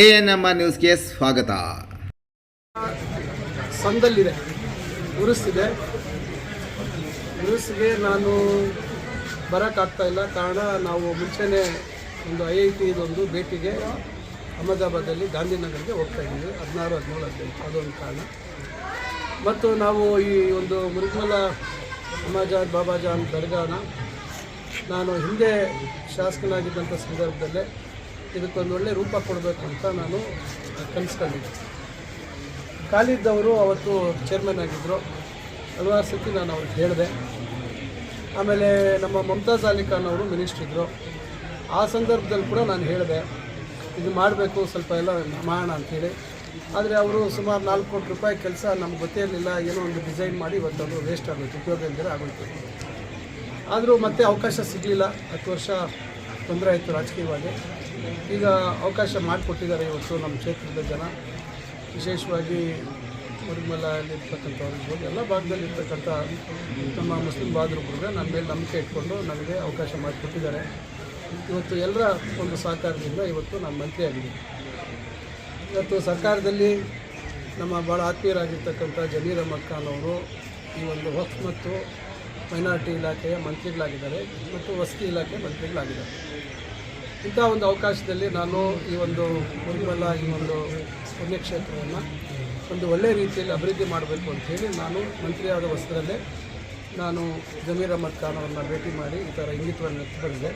A N M ನ್ಯೂಸ್ಗೆ ಸ್ವಾಗತ. ಸಂದಲ್ಲಿದೆ. ಉರುಸ್ತಿದೆ. ಉರುಸ್ಗೆ ನಾನು ಬರೋಕ್ಕಾಗ್ತಾ ಇಲ್ಲ. ಕಾರಣ ನಾವು ಮುಂಚೆನೇ ಒಂದು ಐ ಐ ಟಿದೊಂದು ಭೇಟಿಗೆ ಅಹಮದಾಬಾದಲ್ಲಿ ಗಾಂಧಿನಗರಿಗೆ ಹೋಗ್ತಾ ಇದ್ದೀವಿ. ಹದಿನಾರು, ಹದಿನೇಳು, ಹದಿನೆಂಟು. ಅದೊಂದು ಕಾರಣ. ಮತ್ತು ನಾವು ಈ ಒಂದು ಮುರುಗ್ಮಲ ಅಮ್ಮಾಜಾನ್ ಬಾಬಾಜಾನ್ ದರ್ಗಾನ ನಾನು ಹಿಂದೆ ಶಾಸಕನಾಗಿದ್ದಂಥ ಸಂದರ್ಭದಲ್ಲೇ ಇದಕ್ಕೊಂದು ಒಳ್ಳೆ ರೂಪ ಕೊಡಬೇಕು ಅಂತ ನಾನು ಕಲಿಸ್ಕೊಂಡಿದ್ದೆ. ಕಾಲಿದ್ದವರು ಅವತ್ತು ಚೇರ್ಮನ್ ಆಗಿದ್ದರು ಹಲವಾರು ಸತಿ ನಾನು ಅವ್ರಿಗೆ ಹೇಳಿದೆ. ಆಮೇಲೆ ನಮ್ಮ ಮಮತಾಜ್ ಅಲಿ ಖಾನ್ ಅವರು ಮಿನಿಸ್ಟ್ರ್ ಇದ್ದರು ಆ ಸಂದರ್ಭದಲ್ಲಿ ಕೂಡ ನಾನು ಹೇಳಿದೆ, ಇದು ಮಾಡಬೇಕು, ಸ್ವಲ್ಪ ಎಲ್ಲ ಮಾಡೋಣ ಅಂತೇಳಿ. ಆದರೆ ಅವರು ಸುಮಾರು ನಾಲ್ಕು ಕೋಟಿ ರೂಪಾಯಿ ಕೆಲಸ ನಮ್ಗೆ ಗೊತ್ತೇ ಇರಲಿಲ್ಲ ಏನೋ ಒಂದು ಡಿಸೈನ್ ಮಾಡಿ ಇವತ್ತು ಅದು ವೇಸ್ಟ್ ಆಗೋಯ್ತು, ಉಪಯೋಗ ಇಲ್ಲದೆ ಆಗೋಯ್ತು. ಆದರೂ ಮತ್ತೆ ಅವಕಾಶ ಸಿಗಲಿಲ್ಲ. ಹತ್ತು ವರ್ಷ ತೊಂದರೆ ಆಯಿತು ರಾಜಕೀಯವಾಗಿ. ಈಗ ಅವಕಾಶ ಮಾಡಿಕೊಟ್ಟಿದ್ದಾರೆ ಇವತ್ತು ನಮ್ಮ ಕ್ಷೇತ್ರದ ಜನ. ವಿಶೇಷವಾಗಿ ಮುರುಮಲಲ್ಲಿರ್ತಕ್ಕಂಥವ್ರಿರ್ಬೋದು ಎಲ್ಲ ಭಾಗದಲ್ಲಿರ್ತಕ್ಕಂಥ ನಮ್ಮ ಮುಸ್ಲಿಂ ಕೂಡ ನನ್ನ ಮೇಲೆ ನಂಬಿಕೆ ಇಟ್ಕೊಂಡು ನನಗೆ ಅವಕಾಶ ಮಾಡಿಕೊಟ್ಟಿದ್ದಾರೆ. ಇವತ್ತು ಎಲ್ಲರ ಒಂದು ಸಹಕಾರದಿಂದ ಇವತ್ತು ನಾನು ಮಂತ್ರಿ ಇವತ್ತು ಸರ್ಕಾರದಲ್ಲಿ ನಮ್ಮ ಭಾಳ ಆತ್ಮೀಯರಾಗಿರ್ತಕ್ಕಂಥ ಜಮೀರ್ ಅಹಮದ್ ಖಾನ್ ಅವರು ಈ ಒಂದು ವಕ್ಫ್ ಮತ್ತು ಮೈನಾರಿಟಿ ಇಲಾಖೆಯ ಮಂತ್ರಿಗಳಾಗಿದ್ದಾರೆ ಮತ್ತು ವಸತಿ ಇಲಾಖೆ ಮಂತ್ರಿಗಳಾಗಿದ್ದಾರೆ. ಇಂಥ ಒಂದು ಅವಕಾಶದಲ್ಲಿ ನಾನು ಈ ಒಂದು ಮುರುಮಲ ಈ ಒಂದು ಪುಣ್ಯಕ್ಷೇತ್ರವನ್ನು ಒಂದು ಒಳ್ಳೆಯ ರೀತಿಯಲ್ಲಿ ಅಭಿವೃದ್ಧಿ ಮಾಡಬೇಕು ಅಂತ ಹೇಳಿ ನಾನು ಮಂತ್ರಿಯಾದ ವಸ್ತ್ರದಲ್ಲೇ ನಾನು ಜಮೀರ್ ಅಹಮದ್ ಖಾನ್ ಅವ್ರನ್ನ ಭೇಟಿ ಮಾಡಿ ಈ ಥರ ಇಂಗಿತವನ್ನು ವ್ಯಕ್ತಪಡಿಸಿದೆ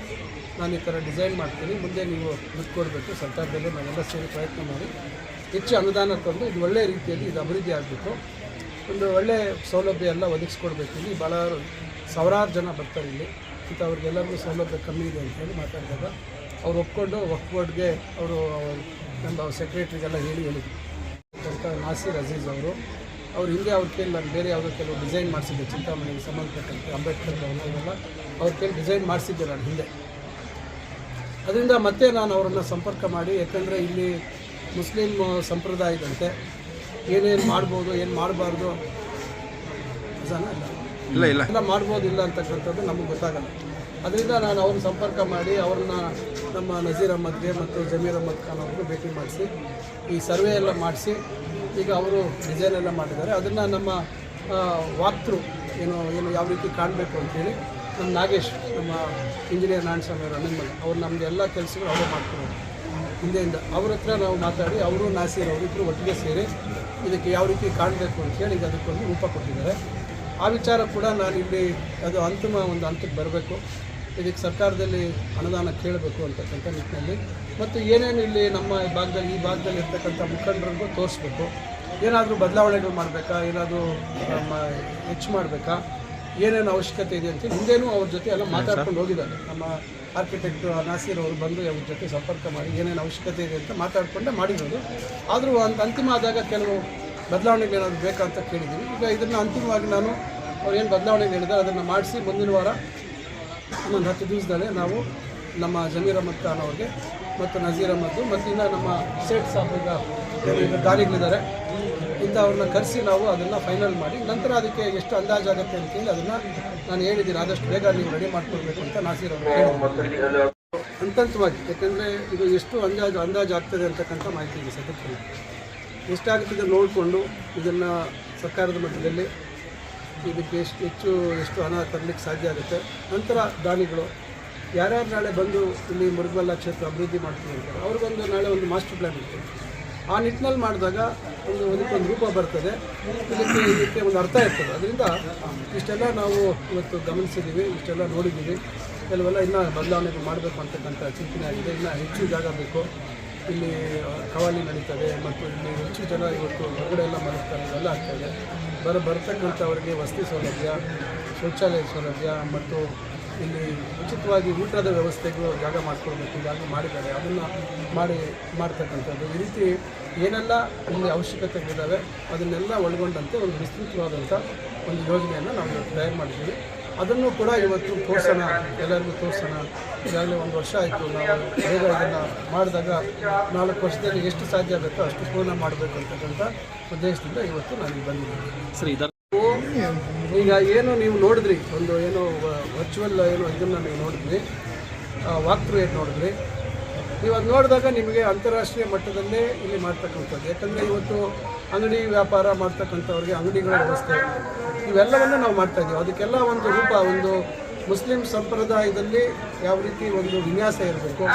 ನಾನು ಈ ಥರ ಡಿಸೈನ್ ಮಾಡ್ತೀನಿ. ಮುಂದೆ ನೀವು ದುಡ್ಡು ಕೊಡಬೇಕು. ಸರ್ಕಾರದಲ್ಲಿ ನಾವೆಲ್ಲ ಸೇರಿ ಪ್ರಯತ್ನ ಮಾಡಿ ಹೆಚ್ಚು ಅನುದಾನ ತಂದು ಇದು ಒಳ್ಳೆಯ ರೀತಿಯಲ್ಲಿ ಇದು ಅಭಿವೃದ್ಧಿ ಆಗಬೇಕು. ಒಂದು ಒಳ್ಳೆಯ ಸೌಲಭ್ಯ ಎಲ್ಲ ಒದಗಿಸ್ಕೊಡ್ಬೇಕು. ಇಲ್ಲಿ ಭಾಳ ಸಾವಿರಾರು ಜನ ಬರ್ತಾರೆ ಇಲ್ಲಿ. ಮತ್ತು ಅವ್ರಿಗೆಲ್ಲರಿಗೂ ಸೌಲಭ್ಯ ಕಮ್ಮಿ ಇದೆ ಅಂತೇಳಿ ಮಾತಾಡಿದಾಗ ಅವ್ರು ಒಪ್ಕೊಂಡು ವಕ್ಫ್ ಬೋರ್ಡ್ಗೆ ಅವರು ನಮ್ಮ ಸೆಕ್ರೆಟ್ರಿಗೆಲ್ಲ ಹೇಳಿ ಹೇಳಿದ್ರು ಅಂತ ನಾಸೀರ್ ಅಜೀಜ್ ಅವರು ಅವ್ರು ಹಿಂದೆ ಅವ್ರ ಕೇಳಿ ನಾನು ಬೇರೆ ಯಾವುದೋ ಕೆಲವು ಡಿಸೈನ್ ಮಾಡಿಸಿದ್ದೆ ಚಿಂತಾಮಣಿಗೆ ಸಂಬಂಧಪಟ್ಟಂತೆ ಅಂಬೇಡ್ಕರ್ ಅವರೆಲ್ಲ ಅವ್ರ ಕೇಳಿ ಡಿಸೈನ್ ಮಾಡಿಸಿದ್ದೆ ನಾನು ಹಿಂದೆ. ಅದರಿಂದ ಮತ್ತೆ ನಾನು ಅವರನ್ನು ಸಂಪರ್ಕ ಮಾಡಿ ಯಾಕಂದರೆ ಇಲ್ಲಿ ಮುಸ್ಲಿಂ ಸಂಪ್ರದಾಯದಂತೆ ಏನೇನು ಮಾಡ್ಬೋದು ಏನು ಮಾಡಬಾರ್ದು ಇಲ್ಲ ಇಲ್ಲ. ಇಲ್ಲ ಮಾಡ್ಬೋದು ಇಲ್ಲ ಅಂತಕ್ಕಂಥದ್ದು ನಮಗೆ ಗೊತ್ತಾಗಲ್ಲ. ಅದರಿಂದ ನಾನು ಅವ್ರನ್ನ ಸಂಪರ್ಕ ಮಾಡಿ ಅವ್ರನ್ನ ನಮ್ಮ ನಜೀರ್ ಅಹ್ಮದ್ಗೆ ಮತ್ತು ಜಮೀರ್ ಅಹ್ಮದ್ ಖಾನ್ ಅವ್ರಿಗೂ ಭೇಟಿ ಮಾಡಿಸಿ, ಈ ಸರ್ವೆ ಎಲ್ಲ ಮಾಡಿಸಿ, ಈಗ ಅವರು ಡಿಸೈನ್ ಎಲ್ಲ ಮಾಡಿದ್ದಾರೆ. ಅದನ್ನು ನಮ್ಮ ವಾಕ್ತೃ ಏನು ಏನು ಯಾವ ರೀತಿ ಕಾಣಬೇಕು ಅಂತೇಳಿ ನಮ್ಮ ನಾಗೇಶ್, ನಮ್ಮ ಇಂಜಿನಿಯರ್ ನಾರಾಯಣಸ್ವಾಮಿ ಅವರು ಅಣ್ಣನ ಅವ್ರು ನಮಗೆ ಎಲ್ಲ ಕೆಲಸಗಳು ಅವರೇ ಮಾಡ್ತಾರೆ ಹಿಂದೆಯಿಂದ ಅವ್ರ ಹತ್ರ ನಾವು ಮಾತಾಡಿ, ಅವರು ನಾಸೀರ್ ಅವರಿಬ್ಬರು ಒಟ್ಟಿಗೆ ಸೇರಿ ಇದಕ್ಕೆ ಯಾವ ರೀತಿ ಕಾಣಬೇಕು ಅಂತೇಳಿ ಈಗ ಅದಕ್ಕೊಂದು ರೂಪ ಕೊಟ್ಟಿದ್ದಾರೆ. ಆ ವಿಚಾರ ಕೂಡ ನಾನು ಇಲ್ಲಿ ಅದು ಅಂತಿಮ ಒಂದು ಹಂತಕ್ಕೆ ಬರಬೇಕು. ಇದಕ್ಕೆ ಸರ್ಕಾರದಲ್ಲಿ ಅನುದಾನ ಕೇಳಬೇಕು ಅಂತಕ್ಕಂಥ ನಿಟ್ಟಿನಲ್ಲಿ. ಮತ್ತು ಏನೇನು ಇಲ್ಲಿ ನಮ್ಮ ಭಾಗದಲ್ಲಿ ಈ ಭಾಗದಲ್ಲಿ ಇರ್ತಕ್ಕಂಥ ಮುಖಂಡರಿಗೂ ತೋರಿಸ್ಬೇಕು. ಏನಾದರೂ ಬದಲಾವಣೆಗಳು ಮಾಡಬೇಕಾ? ಏನಾದರೂ ನಮ್ಮ ಹೆಚ್ಚು ಮಾಡಬೇಕಾ? ಏನೇನು ಅವಶ್ಯಕತೆ ಇದೆ ಅಂತ ಹಿಂದೇನೂ ಅವ್ರ ಜೊತೆ ಎಲ್ಲ ಮಾತಾಡ್ಕೊಂಡು ಹೋಗಿದ್ದಾರೆ. ನಮ್ಮ ಆರ್ಕಿಟೆಕ್ಟ್ ನಾಸೀರ್ ಅವರು ಬಂದು ಅವ್ರ ಜೊತೆ ಸಂಪರ್ಕ ಮಾಡಿ ಏನೇನು ಅವಶ್ಯಕತೆ ಇದೆ ಅಂತ ಮಾತಾಡಿಕೊಂಡೇ ಮಾಡಿರೋದು. ಆದರೂ ಅಂತ ಅಂತಿಮ ಆದಾಗ ಕೆಲವು ಬದಲಾವಣೆಗಳು ಏನಾದರೂ ಬೇಕಾ ಅಂತ ಕೇಳಿದ್ದೀನಿ. ಈಗ ಇದನ್ನು ಅಂತಿಮವಾಗಿ ನಾನು ಅವ್ರು ಏನು ಬದಲಾವಣೆಗಳು ಹೇಳಿದ್ದಾರೆ ಅದನ್ನು ಮಾಡಿಸಿ ಮುಂದಿನ ವಾರ ಒಂದು ಹತ್ತು ದಿವಸದಲ್ಲೇ ನಾವು ನಮ್ಮ ಜಮೀರ್ ಅಹಮದ್ ಖಾನ್ ಅವ್ರಿಗೆ ಮತ್ತು ನಜೀರ್ ಅಹಮದ್ ಮತ್ತು ಇನ್ನು ನಮ್ಮ ಈಗ ದಾರಿಗಳಿದ್ದಾರೆ ಇಂಥ ಅವ್ರನ್ನ ಕರೆಸಿ ನಾವು ಅದನ್ನು ಫೈನಲ್ ಮಾಡಿ ನಂತರ ಅದಕ್ಕೆ ಎಷ್ಟು ಅಂದಾಜು ಆಗುತ್ತೆ ಅಂತೇಳಿ ಅದನ್ನು ನಾನು ಹೇಳಿದ್ದೀನಿ. ಆದಷ್ಟು ಬೇಗ ನೀವು ರೆಡಿ ಮಾಡ್ಕೊಳ್ಬೇಕು ಅಂತ ನಾಸೀರ್ ಅವರು ಹೇಳಿದ್ರು ಯಾಕೆಂದರೆ ಇದು ಎಷ್ಟು ಅಂದಾಜು ಅಂದಾಜು ಆಗ್ತದೆ ಅಂತಕ್ಕಂಥ ಮಾಹಿತಿ ಇದೆ ಸದ್ಯಕ್ಕೆ ಎಷ್ಟಾಗುತ್ತದೆ ನೋಡಿಕೊಂಡು ಇದನ್ನು ಸರ್ಕಾರದ ಮಟ್ಟದಲ್ಲಿ ಇದಕ್ಕೆ ಎಷ್ಟು ಹೆಚ್ಚು ಎಷ್ಟು ಹಣ ತರಲಿಕ್ಕೆ ಸಾಧ್ಯ ಆಗುತ್ತೆ. ನಂತರ ದಾನಿಗಳು. ಯಾರ್ಯಾರು ನಾಳೆ ಬಂದು ಇಲ್ಲಿ ಮುರುಗಲ್ಲ ಕ್ಷೇತ್ರ ಅಭಿವೃದ್ಧಿ ಮಾಡ್ತೀವಿ ಅಂತಾರೆ ಅವ್ರಿಗೊಂದು ನಾಳೆ ಒಂದು ಮಾಸ್ಟರ್ ಪ್ಲ್ಯಾನ್ ಇರ್ತದೆ ಆ ನಿಟ್ಟಿನಲ್ಲಿ ಮಾಡಿದಾಗ ಒಂದು ಅದಕ್ಕೊಂದು ರೂಪ ಬರ್ತದೆ. ಇದಕ್ಕೆ ಇದಕ್ಕೆ ಒಂದು ಅರ್ಥ ಇರ್ತದೆ. ಅದರಿಂದ ಇಷ್ಟೆಲ್ಲ ನಾವು ಇವತ್ತು ಗಮನಿಸಿದ್ದೀವಿ, ಇಷ್ಟೆಲ್ಲ ನೋಡಿದ್ದೀವಿ. ಕೆಲವೆಲ್ಲ ಇನ್ನೂ ಬದಲಾವಣೆಗಳು ಮಾಡಬೇಕು ಅಂತಕ್ಕಂಥ ಚಿಂತನೆ ಆಗಿದೆ. ಇನ್ನೂ ಹೆಚ್ಚು ಜಾಗ ಬೇಕು. ಇಲ್ಲಿ ಕವಾಲಿ ನಡೀತದೆ ಮತ್ತು ಇಲ್ಲಿ ಹೆಚ್ಚು ಜನ ಇವತ್ತು ಹೊರಗಡೆ ಎಲ್ಲ ಮಲಗ್ತಾರೆ ಇವೆಲ್ಲ ಆಗ್ತಾಯಿದೆ ಬರ, ಬರ್ತಕ್ಕಂಥವರಿಗೆ ವಸತಿ ಸೌಲಭ್ಯ, ಶೌಚಾಲಯ ಸೌಲಭ್ಯ ಮತ್ತು ಇಲ್ಲಿ ಉಚಿತವಾಗಿ ಊಟದ ವ್ಯವಸ್ಥೆಗೂ ಜಾಗ ಮಾಡಿಕೊಡ್ಬೇಕು ಜಾಗ ಮಾಡಿದ್ದಾರೆ. ಅದನ್ನು ಮಾಡಿ, ಮಾಡ್ತಕ್ಕಂಥದ್ದು. ಈ ರೀತಿ ಏನೆಲ್ಲ ಇಲ್ಲಿ ಅವಶ್ಯಕತೆಗಳಿದ್ದಾವೆ, ಅದನ್ನೆಲ್ಲ ಒಳಗೊಂಡಂತೆ ಒಂದು ವಿಸ್ತೃತವಾದಂಥ ಒಂದು ಯೋಜನೆಯನ್ನು ನಾವು ತಯಾರು ಮಾಡಿದ್ದೀವಿ ಅದನ್ನು ಕೂಡ ಇವತ್ತು ತೋರಿಸೋಣ ಎಲ್ಲರಿಗೂ ತೋರಿಸೋಣ. ಈಗಾಗಲೇ ಒಂದು ವರ್ಷ ಆಯಿತು ನಾವು ಬೇಗ ಇದನ್ನು ಮಾಡಿದಾಗ ನಾಲ್ಕು ವರ್ಷದಲ್ಲಿ ಎಷ್ಟು ಸಾಧ್ಯ ಆಗುತ್ತೋ ಅಷ್ಟು ಪೂರ್ಣ ಮಾಡಬೇಕು ಅಂತಕ್ಕಂಥ ಉದ್ದೇಶದಿಂದ ಇವತ್ತು ನಾನು ಇಲ್ಲಿ ಬಂದಿದ್ದೀನಿ. ಸರಿ ಈಗ ಏನು ನೀವು ನೋಡಿದ್ರಿ ಒಂದು ಏನು ವರ್ಚುವಲ್ ಏನು ಇದನ್ನು ನೀವು ನೋಡಿದ್ರಿ ಥ್ರೂ ಏನು ನೋಡಿದ್ರಿ? ಅದು ನೋಡಿದಾಗ ನಿಮಗೆ ಅಂತಾರಾಷ್ಟ್ರೀಯ ಮಟ್ಟದಲ್ಲೇ ಇಲ್ಲಿ ಮಾಡ್ತಕ್ಕಂಥದ್ದು. ಯಾಕಂದರೆ ಇವತ್ತು ಅಂಗಡಿ ವ್ಯಾಪಾರ ಮಾಡ್ತಕ್ಕಂಥವ್ರಿಗೆ ಅಂಗಡಿಗಳ ವ್ಯವಸ್ಥೆ. ಇವೆಲ್ಲವನ್ನು ನಾವು ಮಾಡ್ತಾ ಇದ್ದೀವಿ. ಅದಕ್ಕೆಲ್ಲ ಒಂದು ರೂಪ, ಒಂದು ಮುಸ್ಲಿಂ ಸಂಪ್ರದಾಯದಲ್ಲಿ ಯಾವ ರೀತಿ ಒಂದು ವಿನ್ಯಾಸ ಇರಬೇಕು,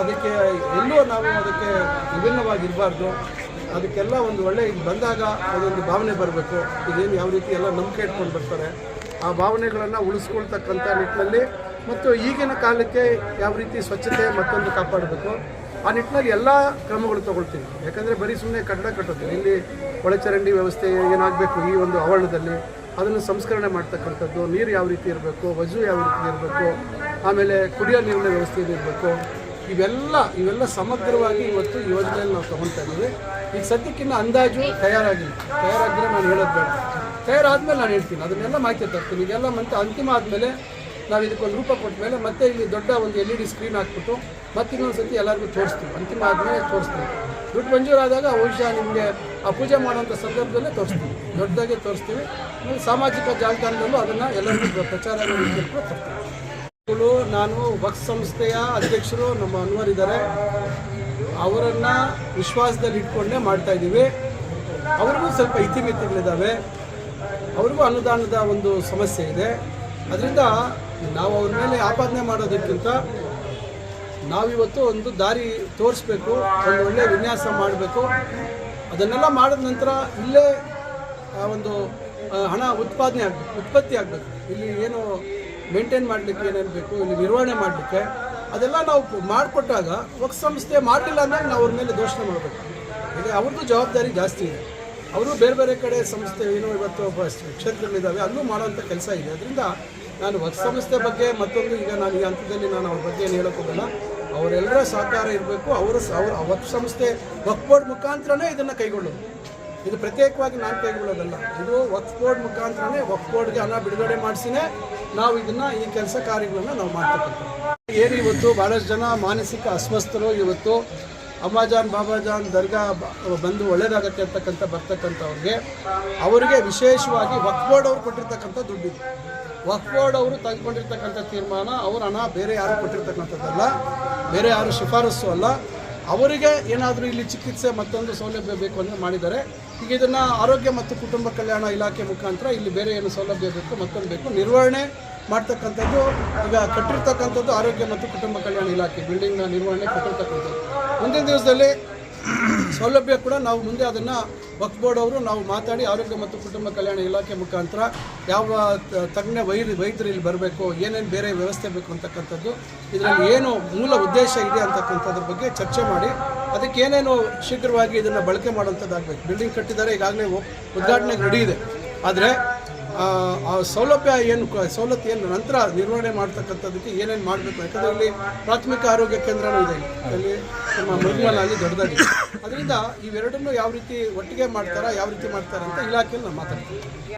ಅದಕ್ಕೆ ಎಲ್ಲೂ ನಾವು ಅದಕ್ಕೆ ವಿಭಿನ್ನವಾಗಿರಬಾರ್ದು, ಅದಕ್ಕೆಲ್ಲ ಒಂದು ಒಳ್ಳೆ ಇದು ಬಂದಾಗ ಅದೊಂದು ಭಾವನೆ ಬರಬೇಕು. ಇದೇನು ಯಾವ ರೀತಿ ಎಲ್ಲ ನಂಬಿಕೆ ಇಟ್ಕೊಂಡು ಬರ್ತಾರೆ. ಆ ಭಾವನೆಗಳನ್ನು ಉಳಿಸ್ಕೊಳ್ತಕ್ಕಂಥ ನಿಟ್ಟಿನಲ್ಲಿ ಮತ್ತು ಈಗಿನ ಕಾಲಕ್ಕೆ ಯಾವ ರೀತಿ ಸ್ವಚ್ಛತೆ ಮತ್ತೊಂದು ಕಾಪಾಡಬೇಕು, ಆ ನಿಟ್ಟಿನಲ್ಲಿ ಎಲ್ಲ ಕ್ರಮಗಳು ತಗೊಳ್ತೀವಿ ಯಾಕಂದರೆ ಬರೀ ಸುಮ್ಮನೆ ಕಟ್ಟಡ ಕಟ್ಟೋದು, ಇಲ್ಲಿ ಒಳಚರಂಡಿ ವ್ಯವಸ್ಥೆ ಏನಾಗಬೇಕು ಈ ಒಂದು ಆವರಣದಲ್ಲಿ, ಅದನ್ನು ಸಂಸ್ಕರಣೆ ಮಾಡ್ತಕ್ಕಂಥದ್ದು, ನೀರು ಯಾವ ರೀತಿ ಇರಬೇಕು ವಜು ಯಾವ ರೀತಿ ಇರಬೇಕು, ಆಮೇಲೆ ಕುಡಿಯೋ ನೀರಿನ ವ್ಯವಸ್ಥೆ ಇರಬೇಕು, ಇವೆಲ್ಲ ಇವೆಲ್ಲ ಸಮಗ್ರವಾಗಿ ಇವತ್ತು ಯೋಜನೆಯಲ್ಲಿ ನಾವು ತೊಗೊಳ್ತಾ ಇದ್ದೀವಿ. ಈಗ ಸದ್ಯಕ್ಕಿನ್ನ ಅಂದಾಜು ತಯಾರಾಗಿಲ್ಲ. ತಯಾರಾಗಿದ್ರೆ ನಾನು ಹೇಳೋದು ಬೇಡ. ತಯಾರಾದ್ಮೇಲೆ ನಾನು ಹೇಳ್ತೀನಿ, ಅದನ್ನೆಲ್ಲ ಮಾಹಿತಿ ತರ್ತೀನಿ. ಇದೆಲ್ಲ ಮತ್ತೆ ಅಂತಿಮ ಆದಮೇಲೆ ನಾವು ಇದಕ್ಕೊಂದು ರೂಪ ಕೊಟ್ಟ ಮೇಲೆ ಮತ್ತೆ ಇಲ್ಲಿ ದೊಡ್ಡ ಒಂದು ಎಲ್ ಇ ಡಿ ಸ್ಕ್ರೀನ್ ಹಾಕ್ಬಿಟ್ಟು ಮತ್ತೆ ಇನ್ನೊಂದು ಸತಿ ಎಲ್ಲರಿಗೂ ತೋರಿಸ್ತೀವಿ. ಅಂತಿಮ ಆದಮೇಲೆ ತೋರಿಸ್ತೀವಿ. ದುಡ್ಡು ಮಂಜೂರಾದಾಗ ಬಹುಶಃ ನಿಮಗೆ ಆ ಪೂಜೆ ಮಾಡುವಂಥ ಸಂದರ್ಭದಲ್ಲೇ ತೋರಿಸ್ತೀವಿ. ದೊಡ್ಡದಾಗೆ ತೋರಿಸ್ತೀವಿ. ಸಾಮಾಜಿಕ ಜಾಲತಾಣದಲ್ಲೂ ಅದನ್ನು ಎಲ್ಲರಿಗೂ ಪ್ರಚಾರ ತರ್ತೀವಿ ನಾನು ವಕ್ಸ್ ಸಂಸ್ಥೆಯ ಅಧ್ಯಕ್ಷರು, ನಮ್ಮ ಅನ್ವರಿದ್ದಾರೆ ಅವರನ್ನು ವಿಶ್ವಾಸದಲ್ಲಿ ಇಟ್ಕೊಂಡೇ ಮಾಡ್ತಾ ಇದ್ದೀವಿ ಅವ್ರಿಗೂ ಸ್ವಲ್ಪ ಇತಿಮಿತಿಗಳಿದ್ದಾವೆ ಅವ್ರಿಗೂ ಅನುದಾನದ ಒಂದು ಸಮಸ್ಯೆ ಇದೆ. ಅದರಿಂದ ನಾವು ಅವ್ರ ಮೇಲೆ ಆಪಾದನೆ ಮಾಡೋದಕ್ಕಿಂತ ನಾವಿವತ್ತು ಒಂದು ದಾರಿ ತೋರಿಸ್ಬೇಕು, ಒಂದು ಒಳ್ಳೆಯ ವಿನ್ಯಾಸ ಮಾಡಬೇಕು. ಅದನ್ನೆಲ್ಲ ಮಾಡಿದ ನಂತರ ಇಲ್ಲೇ ಒಂದು ಹಣ ಉತ್ಪಾದನೆ ಆಗಬೇಕು, ಉತ್ಪತ್ತಿ ಆಗಬೇಕು. ಇಲ್ಲಿ ಏನು ಮೇಂಟೈನ್ ಮಾಡಲಿಕ್ಕೆ ಏನೇನು ಬೇಕು, ಇಲ್ಲಿ ನಿರ್ವಹಣೆ ಮಾಡಲಿಕ್ಕೆ, ಅದೆಲ್ಲ ನಾವು ಮಾಡಿಕೊಟ್ಟಾಗ ಒಕ್ ಸಂಸ್ಥೆ ಮಾಡಲಿಲ್ಲ ಅಂದರೆ ನಾವು ಅವ್ರ ಮೇಲೆ ದೋಷಣೆ ಮಾಡಬೇಕು ಈಗ ಅವ್ರದ್ದು ಜವಾಬ್ದಾರಿ ಜಾಸ್ತಿ ಇದೆ. ಅವರು ಬೇರೆ ಬೇರೆ ಕಡೆ ಸಂಸ್ಥೆ, ಏನೋ ಇವತ್ತು ಕ್ಷೇತ್ರಗಳಿದ್ದಾವೆ ಅಲ್ಲೂ ಮಾಡುವಂಥ ಕೆಲಸ ಇದೆ. ಅದರಿಂದ ನಾನು ವಕ್ ಸಂಸ್ಥೆ ಬಗ್ಗೆ ಮತ್ತೊಂದು ಈಗ ನಾನು ಈ ಹಂತದಲ್ಲಿ ನಾನು ಅವ್ರ ಬಗ್ಗೆ ಏನು ಹೇಳೋಕ್ಕೋಗಲ್ಲ ಅವರೆಲ್ಲರ ಸಹಕಾರ ಇರಬೇಕು. ಅವರು ಅವ್ರ ವಕ್ ಸಂಸ್ಥೆ, ವಕ್ ಬೋರ್ಡ್ ಮುಖಾಂತರನೇ ಇದನ್ನು ಕೈಗೊಳ್ಳೋದು. ಇದು ಪ್ರತ್ಯೇಕವಾಗಿ ನಾನು ಕೈಗೊಳ್ಳೋದಲ್ಲ. ಇದು ವಕ್ ಬೋರ್ಡ್ ಮುಖಾಂತರನೇ ವಕ್ ಬೋರ್ಡ್ಗೆ ಹಣ ಬಿಡುಗಡೆ ಮಾಡಿಸಿನೇ ನಾವು ಇದನ್ನು ಈ ಕೆಲಸ ಕಾರ್ಯಗಳನ್ನು ನಾವು ಮಾಡ್ತಕ್ಕಂಥ ಏನು ಇವತ್ತು ಭಾಳಷ್ಟು ಜನ ಮಾನಸಿಕ ಅಸ್ವಸ್ಥರು ಇವತ್ತು ಅಮ್ಮಾಜಾನ್ ಬಾಬಾಜಾನ್ ದರ್ಗಾ ಬಂದು ಒಳ್ಳೇದಾಗತ್ತೆ ಅಂತಕ್ಕಂಥ ಬರ್ತಕ್ಕಂಥವ್ರಿಗೆ, ಅವರಿಗೆ ವಿಶೇಷವಾಗಿ ವಕ್ ಬೋರ್ಡ್ ಅವ್ರು ಕೊಟ್ಟಿರ್ತಕ್ಕಂಥ ದುಡ್ಡಿದೆ. ವಕ್ಫ್ ಬೋರ್ಡ್ ಅವರು ತೆಗೆದುಕೊಂಡಿರ್ತಕ್ಕಂಥ ತೀರ್ಮಾನ, ಅವರು ಹಣ ಬೇರೆ ಯಾರು ಕೊಟ್ಟಿರ್ತಕ್ಕಂಥದ್ದಲ್ಲ, ಬೇರೆ ಯಾರು ಶಿಫಾರಸ್ಸು ಅಲ್ಲ, ಅವರಿಗೆ ಏನಾದರೂ ಇಲ್ಲಿ ಚಿಕಿತ್ಸೆ ಮತ್ತೊಂದು ಸೌಲಭ್ಯ ಬೇಕು ಅಂದರೆ ಮಾಡಿದ್ದಾರೆ. ಈಗ ಇದನ್ನು ಆರೋಗ್ಯ ಮತ್ತು ಕುಟುಂಬ ಕಲ್ಯಾಣ ಇಲಾಖೆ ಮುಖಾಂತರ ಇಲ್ಲಿ ಬೇರೆ ಏನು ಸೌಲಭ್ಯ ಬೇಕು ಮತ್ತೊಂದು ಬೇಕು. ನಿರ್ವಹಣೆ ಮಾಡ್ತಕ್ಕಂಥದ್ದು, ಈಗ ಕಟ್ಟಿರ್ತಕ್ಕಂಥದ್ದು ಆರೋಗ್ಯ ಮತ್ತು ಕುಟುಂಬ ಕಲ್ಯಾಣ ಇಲಾಖೆ ಬಿಲ್ಡಿಂಗ್ನ ನಿರ್ವಹಣೆ ಕಟ್ಟಿರ್ತಕ್ಕಂಥದ್ದು. ಮುಂದಿನ ದಿವಸದಲ್ಲಿ ಸೌಲಭ್ಯ ಕೂಡ ನಾವು ಮುಂದೆ ಅದನ್ನು ವಕ್ಫ್ ಬೋರ್ಡ್ ಅವರು ನಾವು ಮಾತಾಡಿ ಆರೋಗ್ಯ ಮತ್ತು ಕುಟುಂಬ ಕಲ್ಯಾಣ ಇಲಾಖೆ ಮುಖಾಂತರ ಯಾವ ತಜ್ಞ ವೈ ವೈದ್ಯರು ಇಲ್ಲಿ ಬರಬೇಕು, ಏನೇನು ಬೇರೆ ವ್ಯವಸ್ಥೆ ಬೇಕು ಅಂತಕ್ಕಂಥದ್ದು, ಇದರಲ್ಲಿ ಏನು ಮೂಲ ಉದ್ದೇಶ ಇದೆ ಅಂತಕ್ಕಂಥದ್ರ ಬಗ್ಗೆ ಚರ್ಚೆ ಮಾಡಿ, ಅದಕ್ಕೆ ಏನೇನು ಶೀಘ್ರವಾಗಿ ಇದನ್ನು ಬಳಕೆ ಮಾಡುವಂಥದ್ದಾಗಬೇಕು. ಬಿಲ್ಡಿಂಗ್ ಕಟ್ಟಿದ್ದಾರೆ, ಈಗಾಗಲೇ ಉದ್ಘಾಟನೆಗೆ ರೆಡಿ ಆದರೆ ಆ ಸೌಲಭ್ಯ ಏನು ಸವಲತ್ತು ಏನು, ನಂತರ ನಿರ್ವಹಣೆ ಮಾಡ್ತಕ್ಕಂಥದ್ದಕ್ಕೆ ಏನೇನು ಮಾಡಬೇಕು? ಯಾಕಂದರೆ ಅಲ್ಲಿ ಪ್ರಾಥಮಿಕ ಆರೋಗ್ಯ ಕೇಂದ್ರನೂ ಇದೆ. ಅಲ್ಲಿ ನಮ್ಮ ಮುರುಮಲ ಅಲ್ಲಿ ದೊಡ್ಡದಾಗಿದೆ. ಅದರಿಂದ ಇವೆರಡನ್ನೂ ಯಾವ ರೀತಿ ಒಟ್ಟಿಗೆ ಮಾಡ್ತಾರಾ, ಯಾವ ರೀತಿ ಮಾಡ್ತಾರೆ ಅಂತ ಇಲಾಖೆಯಲ್ಲಿ ನಾವು ಮಾತಾಡ್ತೀವಿ.